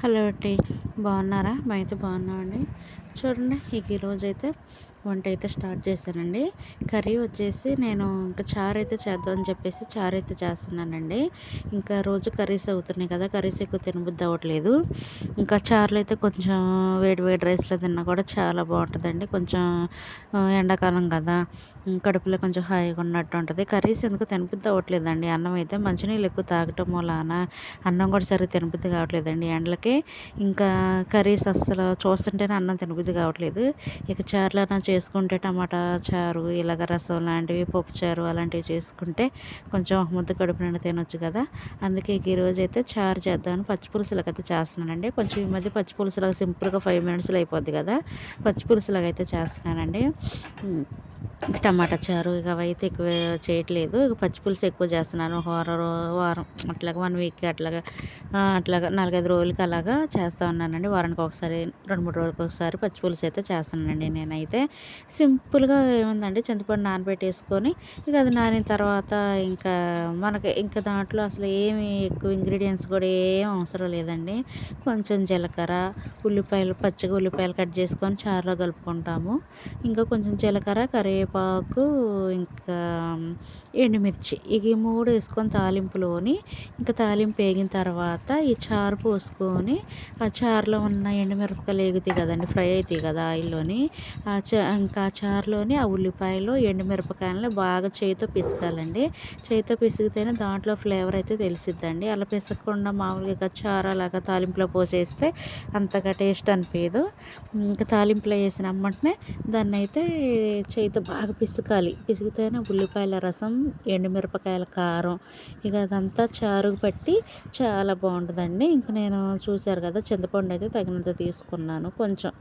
Hello అండి బాగున్నారా? మేమైతే బాగున్నామండి. చూడండి ఇక ఈరోజు వంట అయితే స్టార్ట్ చేశానండి. కర్రీ వచ్చేసి నేను ఇంకా చారు అయితే చేద్దామని చెప్పేసి చారు అయితే చేస్తున్నానండి. ఇంకా రోజు కర్రీస్ అవుతున్నాయి కదా కర్రీస్ ఎక్కువ తినబుద్ధి అవ్వట్లేదు. ఇంకా చారులు అయితే కొంచెం వేడి వేడి రైస్లో తిన్నా కూడా చాలా బాగుంటుందండి. కొంచెం ఎండాకాలం కదా కడుపులో కొంచెం హాయిగా ఉన్నట్టు ఉంటుంది. కర్రీస్ ఎందుకు తినబుద్ధి అవ్వట్లేదండి. అన్నం అయితే మంచినీళ్ళు ఎక్కువ తాగటం మూలాన అన్నం కూడా సరిగ్గా తినబుద్ధి కావట్లేదండి ఎండలకి. ఇంకా కర్రీస్ అస్సలు చూస్తుంటేనే అన్నం తినబుద్ధి కావట్లేదు. ఇక చారులో చేసుకుంటే టమాటా చారు ఇలాగ రసం లాంటివి పప్పు చారు అలాంటివి చేసుకుంటే కొంచెం ముద్ద కడుపు నిండా తినొచ్చు కదా. అందుకే ఈరోజు అయితే చారు చేద్దామని పచ్చిపులుసులకు అయితే చేస్తున్నానండి. కొంచెం ఈ మధ్య పులుసులకు సింపుల్గా ఫైవ్ మినిట్స్లో అయిపోద్ది కదా. పచ్చిపులుసులాగా అయితే చేస్తున్నానండి. టమాటా చారు ఇక అవైతే ఎక్కువ చేయట్లేదు. ఇక పచ్చిపులుసు ఎక్కువ చేస్తున్నాను. వారం వారం అట్లాగా వన్ వీక్ అట్లాగా అట్లాగా నాలుగైదు రోజులకి అలాగా చేస్తూ ఉన్నానండి. వారానికి ఒకసారి రెండు మూడు రోజులకి ఒకసారి పచ్చిపులుసు అయితే చేస్తున్నానండి నేనైతే. సింపుల్గా ఏముందండి? చింతపండు నానబెట్టేసుకొని ఇక అది నానిన తర్వాత ఇంకా మనకి ఇంకా దాంట్లో అసలు ఏమి ఎక్కువ ఇంగ్రీడియంట్స్ కూడా ఏం అవసరం లేదండి. కొంచెం జీలకర్ర ఉల్లిపాయలు పచ్చిగా ఉల్లిపాయలు కట్ చేసుకొని చారులో కలుపుకుంటాము. ఇంకా కొంచెం జీలకర్ర కర్రీ కరివేపాకు ఇంకా ఎండుమిర్చి. ఇవి మూడు వేసుకొని తాలింపులోని ఇంకా తాలింపు వేగిన తర్వాత ఈ చారు పోసుకొని ఆ చారులో ఉన్న ఎండుమిరపకాయలు ఎగుతాయి కదండి ఫ్రై అవుతాయి కదా ఆయిల్లోని. ఆ చా ఇంకా ఆ చారులోని ఆ ఉల్లిపాయలు ఎండుమిరపకాయలని బాగా చేతితో పిసకాలండి. చేతితో పిసిగితేనే దాంట్లో ఫ్లేవర్ అయితే తెలిసిద్దండి. అలా పిసకకుండా మామూలుగా చారు అలాగా తాలింపులో పోసేస్తే అంతగా టేస్ట్ అనిపించదు ఇంకా తాలింపులో వేసిన అమ్మంటనే దాన్ని అయితే చేతితో బాగా పిసకాలి. పిసికితేనే ఉల్లిపాయల రసం ఎండుమిరపకాయల కారం ఇక అదంతా చారుకు పట్టి చాలా బాగుంటుందండి. ఇంక నేను చూశారు కదా చింతపండు అయితే తగినంత తీసుకున్నాను కొంచెం.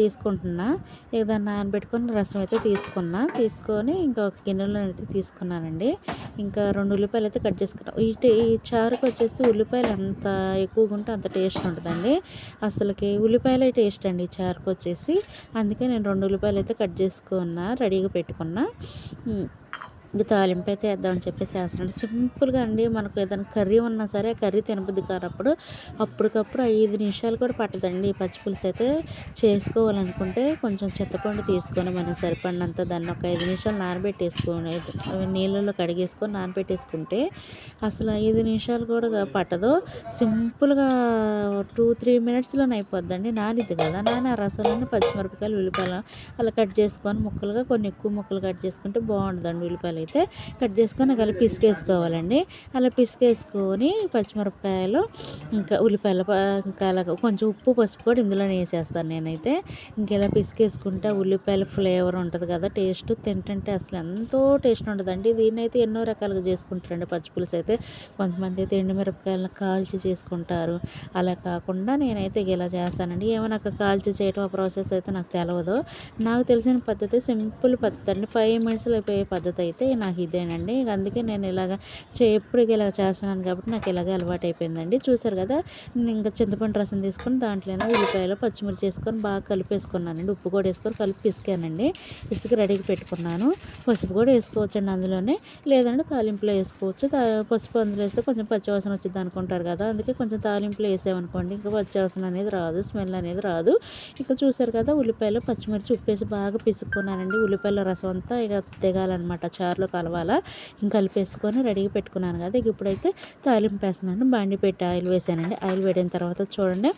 తీసుకుంటున్నా. ఇక దాన్ని నానబెట్టుకొని రసం అయితే తీసుకున్నా. తీసుకొని ఇంకా ఒక గిన్నెలో అయితే తీసుకున్నానండి. ఇంకా రెండు ఉల్లిపాయలు అయితే కట్ చేసుకున్నాం. ఈ ఈ చారుకు వచ్చేసి ఉల్లిపాయలు ఎంత ఎక్కువగా ఉంటే అంత టేస్ట్ ఉంటుందండి. అసలుకి ఉల్లిపాయలే టేస్ట్ అండి ఈ చారుకు వచ్చేసి. అందుకే నేను రెండు ఉల్లిపాయలు అయితే కట్ చేసుకున్నా రెడీగా పెట్టుకున్న. ఇంక తాలింపు అయితే వేద్దామని చెప్పేసి వేస్తున్నాడు. సింపుల్గా అండి మనకు ఏదైనా కర్రీ ఉన్నా సరే కర్రీ తినబుద్ది కానప్పుడు అప్పటికప్పుడు ఐదు నిమిషాలు కూడా పట్టదండి. పచ్చిపులుసు అయితే చేసుకోవాలనుకుంటే కొంచెం చింతపండు తీసుకొని మనం సరిపడినంత దాన్ని ఒక ఐదు నిమిషాలు నానబెట్టేసుకొని నీళ్ళలో కడిగేసుకొని నానబెట్టేసుకుంటే అసలు ఐదు నిమిషాలు కూడా పట్టదు. సింపుల్గా టూ త్రీ మినిట్స్లోనే అయిపోద్దండి. నానిద్ది కదా. నాని ఆ రసాలని పచ్చిమిరపకాయలు ఉల్లిపాయలు అలా కట్ చేసుకొని ముక్కలుగా కొన్ని ఎక్కువ ముక్కలు కట్ చేసుకుంటే బాగుంటుందండి ఉల్లిపాయలు అయితే కట్ చేసుకొని అలా పిసికేసుకోవాలండి. అలా పిసికేసుకొని పచ్చిమిరపకాయలు ఇంకా ఉల్లిపాయలు ఇంకా అలా కొంచెం ఉప్పు పసుపు కూడా ఇందులో వేసేస్తాను నేనైతే. ఇంక ఇలా పిసికేసుకుంటే ఉల్లిపాయల ఫ్లేవర్ ఉంటుంది కదా టేస్ట్ తింటుంటే అసలు ఎంతో టేస్ట్ ఉంటుందండి. దీన్నైతే అయితే ఎన్నో రకాలుగా చేసుకుంటారండి పచ్చిపులుసు అయితే. కొంతమంది అయితే ఎండుమిరపకాయలను కాల్చి చేసుకుంటారు. అలా కాకుండా నేనైతే ఇలా చేస్తానండి. ఏమైనా కాల్చి చేయడం ఆ ప్రాసెస్ అయితే నాకు తెలియదు నాకు తెలిసిన పద్ధతి సింపుల్ పద్ధతి అండి. ఫైవ్ మినిట్స్లో అయిపోయే పద్ధతి అయితే నాకు ఇదేనండి. అందుకే నేను ఇలాగ ఎప్పుడు ఇలా చేస్తున్నాను కాబట్టి నాకు ఇలాగే అలవాటు అయిపోయిందండి చూసారు కదా నేను ఇంకా చింతపండు రసం తీసుకొని దాంట్లోనే ఉల్లిపాయలు పచ్చిమిర్చి వేసుకొని బాగా కలిపేసుకున్నానండి. ఉప్పు కూడా వేసుకొని కలిపి పిసికానండి. పిసికి రెడీకి పెట్టుకున్నాను. పసుపు కూడా వేసుకోవచ్చండి అందులోనే. లేదంటే తాలింపులో వేసుకోవచ్చు. పసుపు అందులో వేస్తే కొంచెం పచ్చివాసన వచ్చింది అనుకుంటారు కదా అందుకే కొంచెం తాలింపులో వేసామనుకోండి ఇంకా పచ్చివాసన అనేది రాదు స్మెల్ అనేది రాదు. ఇంకా చూసారు కదా ఉల్లిపాయలు పచ్చిమిర్చి ఉప్పు వేసి బాగా పిసుక్కున్నానండి. ఉల్లిపాయల రసం అంతా ఇక తెగాలన్నమాట. చారు వాటర్లో కలవాలా. ఇంకా కలిపేసుకొని రెడీగా పెట్టుకున్నాను కదా. ఇప్పుడైతే తాలింపు వేస్తున్నాను. బాండి పెట్టి ఆయిల్ వేసానండి. ఆయిల్ వేడిన తర్వాత చూడండి.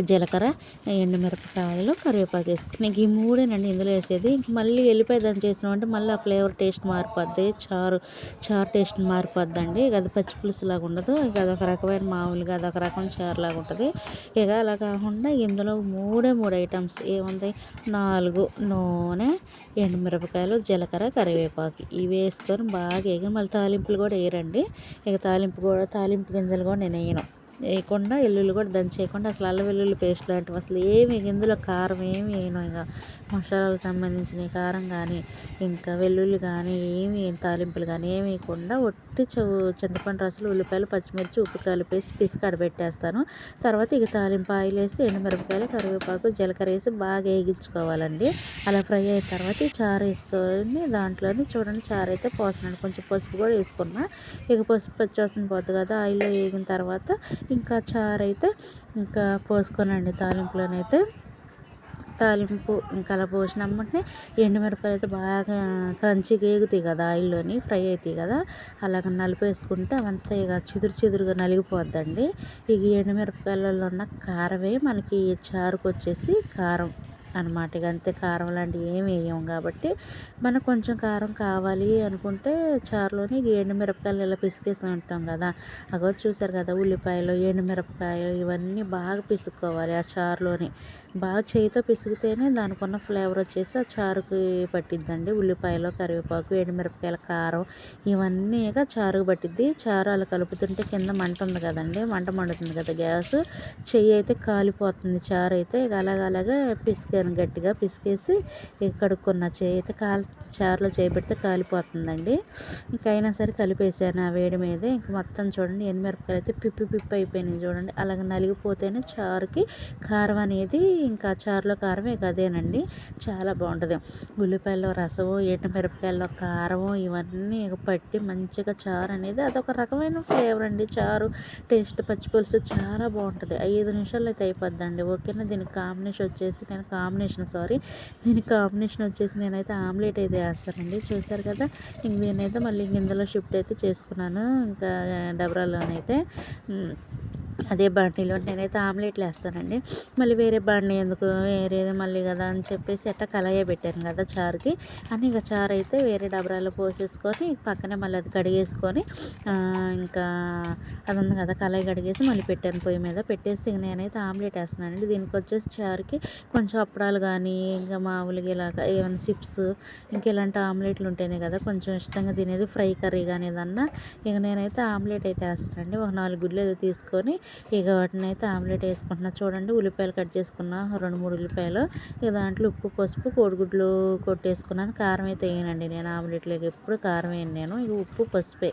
జీలకర్ర ఎండుమిరపకాయలు కరివేపాకు వేసుకుని ఇంక ఈ మూడేనండి ఇందులో వేసేది. మళ్ళీ వెళ్ళిపోయి దాన్ని చేసినామంటే మళ్ళీ ఆ ఫ్లేవర్ టేస్ట్ మారిపోద్ది. చారు చారు టేస్ట్ మారిపోద్దండి. ఇక అది పచ్చి పులుసు లాగా ఉండదు. ఇక అదొక రకమైన మామూలుగా అదొక రకం చారు లాగా ఉంటుంది. ఇక అలా కాకుండా ఇందులో మూడే మూడు ఐటమ్స్. ఏముంది? నాలుగు నూనె ఎండుమిరపకాయలు జీలకర్ర కరివేపాకు. ఇవి వేసుకొని బాగా వేగి మళ్ళీ తాలింపులు కూడా వేయరండి. ఇక తాలింపు కూడా తాలింపు గింజలు కూడా నేను వేయను. వేయకుండా వెల్లుల్లి కూడా దంచేయకుండా అసలు అల్ల వెల్లుల్లి పేస్ట్ లాంటివి అసలు ఏమి ఇందులో కారం ఏమి వేయను. ఇక మసాలాలకు సంబంధించిన కారం కానీ ఇంకా వెల్లుల్లి కానీ ఏమి తాలింపులు కానీ ఏమి వేయకుండా ఒట్టి చింతపండు రసలు ఉల్లిపాయలు పచ్చిమిర్చి ఉప్పు కలిపేసి పిసికాడ పెట్టేస్తాను తర్వాత ఇక తాలింపు ఆయిల్ వేసి ఎండుమిరపకాయలు కరివేపాకు జీలకర్ర వేసి బాగా వేగించుకోవాలండి. అలా ఫ్రై అయిన తర్వాత ఈ చారు వేసుకొని దాంట్లోనే చూడండి చారు అయితే పోసనండి కొంచెం పసుపు కూడా వేసుకున్నా. ఇక పసుపు పచ్చి పోతుంది కదా ఆయిల్లో వేగిన తర్వాత ఇంకా చారు అయితే ఇంకా పోసుకోనండి తాలింపులోనైతే. తాలింపు ఇంకా అలా పోసిన వెంటనే ఎండుమిరపకాయలు అయితే బాగా క్రంచిగా ఏగుతాయి కదా ఆయిల్లోని ఫ్రై అవుతాయి కదా. అలాగ నలిపేసుకుంటే అవంతా ఇక చిదురు చిదురుగా నలిగిపోద్దండి. ఇక ఎండుమిరపకాయలలో ఉన్న కారమే మనకి చారుకు వచ్చేసి కారం. అనమాట. ఇక అంతే కారం లాంటివి ఏం వేయం కాబట్టి మనకు కొంచెం కారం కావాలి అనుకుంటే చారులోని ఎండుమిరపకాయలు ఇలా పిసికేసి ఉంటాం కదా. అగో చూసారు కదా ఉల్లిపాయలు ఎండుమిరపకాయలు ఇవన్నీ బాగా పిసుక్కోవాలి ఆ చారులోని. బాగా చేయితో పిసికితేనే దానికి ఉన్న ఫ్లేవర్ వచ్చేసి ఆ చారుకి పట్టిద్దండి. ఉల్లిపాయలు కరివేపాకు ఎండుమిరపకాయల కారం ఇవన్నీ ఇక చారుకు పట్టిద్ది. చారు అలా కలుపుతుంటే కింద మంట ఉంది కదండి. మంట మండుతుంది కదా గ్యాస్. చెయ్యి అయితే కాలిపోతుంది. చారు అయితే ఇక అలాగ అలాగా పిసికాను గట్టిగా పిసికేసి ఇక కడుక్కున్న చేయి అయితే కాల్ చారులో చేపెడితే కాలిపోతుందండి. ఇంకైనా సరే కలిపేసాను ఆ వేడి మీద. ఇంక మొత్తం చూడండి ఎండుమిరపకాయలు అయితే పిప్పి పిప్పి అయిపోయినాయి చూడండి. అలాగ నలిగిపోతేనే చారుకి కారం అనేది ఇంకా చారులో కారం ఇక అదేనండి. చాలా బాగుంటుంది. ఉల్లిపాయల్లో రసము ఎండుమిరపకాయల్లో కారము ఇవన్నీ ఇక పట్టి మంచిగా చారు అనేది అదొక రకమైన ఫ్లేవర్ అండి. చారు టేస్ట్ పచ్చిపులుసు చాలా బాగుంటుంది. ఐదు నిమిషాలు అయితే అయిపోద్దండి. ఓకేనా? దీనికి కాంబినేషన్ వచ్చేసి నేను కాంబినేషన్ కాంబినేషన్ సారీ. దీనికి కాంబినేషన్ వచ్చేసి నేనైతే ఆమ్లెట్ అయితే వేస్తానండి. చూసారు కదా? ఇంక నేనైతే మళ్ళీ ఇంక ఇందులో షిఫ్ట్ అయితే చేసుకున్నాను. ఇంకా డబరాలోనైతే అదే బాండీలో నేనైతే ఆమ్లెట్లు వేస్తానండి మళ్ళీ వేరే బాండీ ఎందుకు? వేరేది మళ్ళీ కదా అని చెప్పేసి అట్ట కలయే పెట్టాను కదా చారుకి. అని ఇక చారు అయితే వేరే డబరాలో పోసేసుకొని పక్కనే మళ్ళీ అది కడిగేసుకొని ఇంకా అది ఉంది కదా కళాయి కడిగేసి మళ్ళీ పెట్టాను పొయ్యి మీద. పెట్టేసి ఇక నేనైతే ఆమ్లెట్ వేస్తున్నానండి. దీనికి వచ్చేసి చారుకి కొంచెం అప్పడాలు కానీ ఇంకా మామూలుగా ఇలాగ ఏమైనా చిప్స్ ఇంకా ఇలాంటి ఆమ్లెట్లు ఉంటేనే కదా కొంచెం ఇష్టంగా తినేది. ఫ్రై కర్రీ కానీ ఏదన్నా. ఇక నేనైతే ఆమ్లెట్ అయితే వేస్తానండి. ఒక నాలుగు గుడ్లు ఏదో తీసుకొని ఇక వాటిని అయితే ఆమ్లెట్ వేసుకుంటున్నా. చూడండి ఉల్లిపాయలు కట్ చేసుకున్న రెండు మూడు ఉల్లిపాయలు. ఇక దాంట్లో ఉప్పు పసుపు కోడిగుడ్లు కొట్టేసుకున్నాను. కారం అయితే వేయనండి నేను ఆమ్లెట్లోకి. ఎప్పుడు కారం వేయను నేను. ఇక ఉప్పు పసుపే.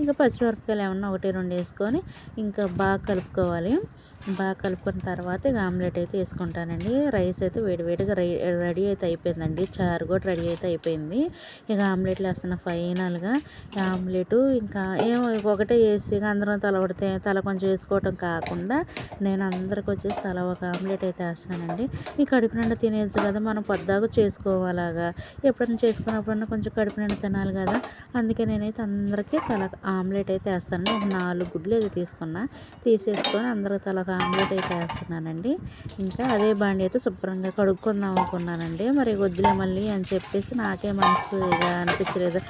ఇంకా పచ్చిమిరపకాయలు ఏమన్నా ఒకటి రెండు వేసుకొని ఇంకా బాగా కలుపుకోవాలి. బాగా కలుపుకున్న తర్వాత ఇక ఆమ్లెట్ అయితే వేసుకుంటానండి. రైస్ అయితే వేడివేడిగా రెడీ అయితే అయిపోయిందండి. చారు కూడా రెడీ అయితే అయిపోయింది. ఇక ఆమ్లెట్లు వేస్తున్న ఫైనల్గా ఆమ్లెట్. ఇంకా ఏమో ఒకటే వేసి ఇక అందరం తల పడితే తల కొంచెం వేసుకోవటం కాకుండా నేను అందరికి వచ్చేసి తల ఒక ఆమ్లెట్ అయితే వేస్తున్నానండి. ఈ కడుపు నిండా తినేయచ్చు కదా మనం పొద్దాకు చేసుకోవాలాగా. ఎప్పుడైనా చేసుకున్నప్పుడన్నా కొంచెం కడుపు నిండా తినాలి కదా. అందుకే నేనైతే అందరికీ తల ఆమ్లెట్ అయితే వేస్తాను. ఒక నాలుగు గుడ్లు అయితే తీసుకున్నా. తీసేసుకొని అందరికి తల ఒక ఆమ్లెట్ అయితే వేస్తున్నానండి. ఇంకా అదే బాండి అయితే శుభ్రంగా కడుక్కుందాం అనుకున్నానండి. మరి వద్దులే మళ్ళీ అని చెప్పేసి నాకే మనసు ఇక అనిపించలేదు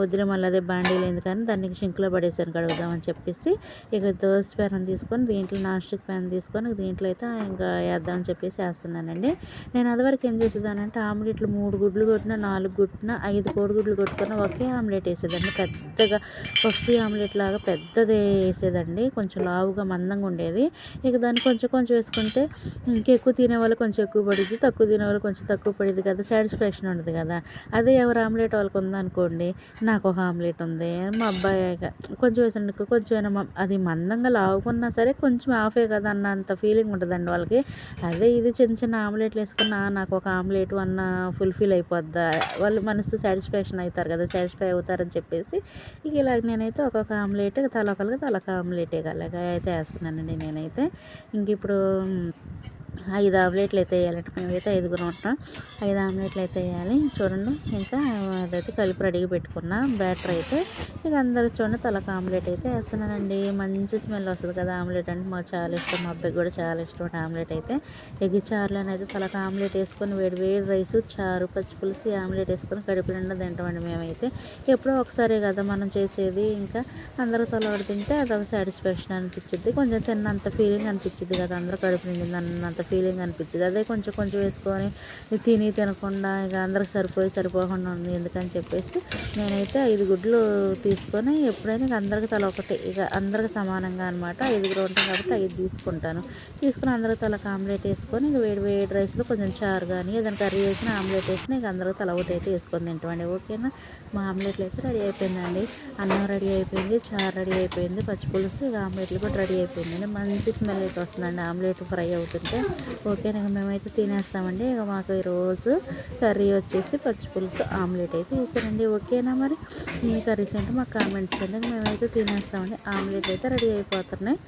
వద్దులే మళ్ళీ అదే బాండీలు ఎందుకని దాన్ని షింక్లో పడేసాను కడుగుదామని చెప్పేసి. ఇక దోశ పేరం తీసుకొని దీంట్లో నాన్ స్టిక్ ప్యాన్ తీసుకొని దీంట్లో అయితే ఇంకా వేద్దామని చెప్పేసి వేస్తున్నానండి. నేను అదివరకు ఏం చేసేదానంటే ఆమ్లెట్లు మూడు గుడ్లు కొట్టిన నాలుగు కొట్టిన ఐదు కోడిగుడ్లు కొట్టుకున్న ఒకే ఆమ్లెట్ వేసేదండి పెద్దగా పఫీ ఆమ్లెట్ లాగా పెద్దది వేసేదండి. కొంచెం లావుగా మందంగా ఉండేది. ఇక దాన్ని కొంచెం కొంచెం వేసుకుంటే ఇంకెక్కువ తినే వాళ్ళు కొంచెం ఎక్కువ పడిద్ది తక్కువ తినే వాళ్ళు కొంచెం తక్కువ పడిద్ది కదా సాటిస్ఫాక్షన్ ఉండదు కదా. అదే ఎవరు ఆమ్లెట్ వాళ్ళకి ఉందనుకోండి నాకు ఒక ఆమ్లెట్ ఉంది. మా అబ్బాయి కొంచెం వేసాను కొంచెం అది మందంగా లావుకున్నా సరే కొంచెం ఆఫే కదా అన్న అంత ఫీలింగ్ ఉంటుందండి వాళ్ళకి. అదే ఇది చిన్న చిన్న ఆమ్లెట్లు వేసుకున్నా నాకు ఒక ఆమ్లెట్ అన్న ఫుల్ఫిల్ అయిపోద్దా? వాళ్ళు మనసు సాటిస్ఫాక్షన్ అవుతారు కదా సాటిస్ఫై అవుతారని చెప్పేసి ఇక ఇలా నేనైతే ఒక్కొక్క ఆమ్లెట్ తలొకలుగా తలొక ఆమ్లెట్ అలాగా అయితే వేస్తున్నానండి నేనైతే. ఇంక ఇప్పుడు ఐదు ఆమ్లెట్లు అయితే వేయాలంటే మేమైతే ఐదుగురు ఉంటాం. ఐదు ఆమ్లెట్లు అయితే వేయాలి. చూడండి ఇంకా అదైతే కలిపి రెడీగా పెట్టుకున్నా. బ్యాటర్ అయితే ఇక అందరూ చూడండి తలకు ఆమ్లెట్ అయితే వేస్తున్నానండి. మంచి స్మెల్ వస్తుంది కదా ఆమ్లెట్ అంటే. మాకు చాలా ఇష్టం మా అబ్బాయికి కూడా చాలా ఇష్టం ఆమ్లెట్ అయితే. ఎగ్ చారులోనైతే తలకు ఆమ్లెట్ వేసుకొని వేడి వేడి రైస్ చారు పచ్చిపులుసు ఆమ్లెట్ వేసుకొని కడుపు నిండా తింటామండి మేమైతే. ఎప్పుడో ఒకసారి కదా మనం చేసేది. ఇంకా అందరూ తలవాడు తింటే అదొక సాటిస్ఫాక్షన్ అనిపించింది కొంచెం తిన్నంత ఫీలింగ్ అనిపించింది కదా అందరూ కడుపు నిండింది అన్నంత ఫీలింగ్ అనిపించదు అదే కొంచెం కొంచెం వేసుకొని తిని తినకుండా ఇక అందరికి సరిపోయి సరిపోకుండా ఉంది ఎందుకని చెప్పేసి నేనైతే ఐదు గుడ్లు తీసుకొని ఎప్పుడైనా ఇక అందరికి తల ఒకటి. ఇక అందరికి సమానంగా అనమాట ఐదుగురు ఉంటాం కాబట్టి ఐదు తీసుకుంటాను. తీసుకుని అందరికి తల ఆమ్లెట్ వేసుకొని ఇక వేడి వేడి రైస్లో కొంచెం చారు కానీ ఏదైనా కర్రీ వేసిన ఆమ్లెట్ వేసిన ఇక అందరికి తల ఒకటి అయితే వేసుకొని తింటామండి. ఓకేనా? మా ఆమ్లెట్లు అయితే రెడీ అయిపోయిందండి. అన్నం రెడీ అయిపోయింది చారు రెడీ అయిపోయింది పచ్చి పులుసు ఇక ఆమ్లెట్లు కూడా రెడీ అయిపోయిందండి. మంచి స్మెల్ అయితే వస్తుందండి ఆమ్లెట్ ఫ్రై అవుతుంటే. ఓకే ఇక మేమైతే తినేస్తామండి. ఇక మాకు ఈరోజు కర్రీ వచ్చేసి పచ్చి పులుసు ఆమ్లెట్ అయితే ఇస్తారండి ఓకేనా మరి? మీ కర్రీస్ ఏంటో మాకు కామెంట్స్ చేయండి. మేమైతే తినేస్తామండి. ఆమ్లెట్ అయితే రెడీ అయిపోతున్నాయి.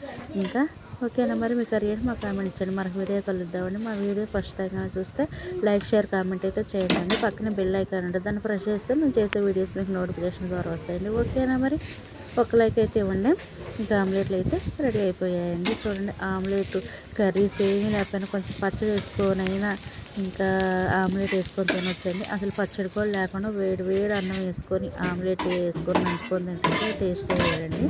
ఇంకా ఓకేనా మరి? మీ కర్రీ ఏంటి మాకు కామెంట్ చేయండి. మనకు వీడియో కలుద్దామండి. మా వీడియో ఫస్ట్ టైం చూస్తే లైక్ షేర్ కామెంట్ అయితే చేయండి పక్కన బెల్ ఐకాన్ ఉంటుంది. దాన్ని ప్రెస్ చేస్తే మేము చేసే వీడియోస్ మీకు నోటిఫికేషన్ ద్వారా వస్తాయండి. ఓకేనా మరి? ఒక లైక్ అయితే ఇవ్వండి. ఇంకా ఆమ్లెట్లు అయితే రెడీ అయిపోయాయండి. చూడండి ఆమ్లెట్ కర్రీస్ ఏమీ లేకపోయినా కొంచెం పచ్చడి వేసుకొని అయినా ఇంకా ఆమ్లెట్ వేసుకొని తినొచ్చండి. అసలు పచ్చడి కూడా లేకుండా వేడి వేడి అన్నం వేసుకొని ఆమ్లెట్ వేసుకొని నంచుకొని తింటే టేస్ట్ వేయండి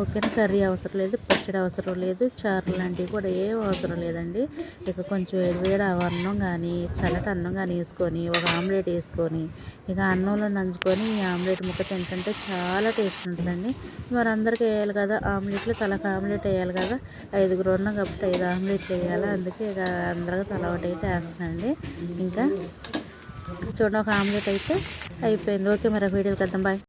ఓకేనా? కర్రీ అవసరం లేదు పచ్చడి అవసరం లేదు చారు లాంటివి కూడా ఏం అవసరం లేదండి. ఇక కొంచెం వేడి వేడి అన్నం కానీ చల్లటి అన్నం కానీ వేసుకొని ఒక ఆమ్లెట్ వేసుకొని ఇక అన్నంలో నంచుకొని ఈ ఆమ్లెట్ ముక్క తింటుంటే చాలా టేస్ట్ ఉంటుందండి. మరి అందరికీ వేయాలి కదా ఆమ్లెట్లు తలకు ఆమ్లెట్ వేయాలి కదా ఐదుగురు ఉన్నాం కాబట్టి ఐదు ఆమ్లెట్లు వేయాలి. అందుకే ఇక అందరికీ తల ఒకటి అయితే వేస్తున్నానండి. ఇంకా చూడండి ఒక ఆమ్లెట్ అయితే అయిపోయింది. ఓకే మరి వీడియోకి వెళ్దాం. బాయ్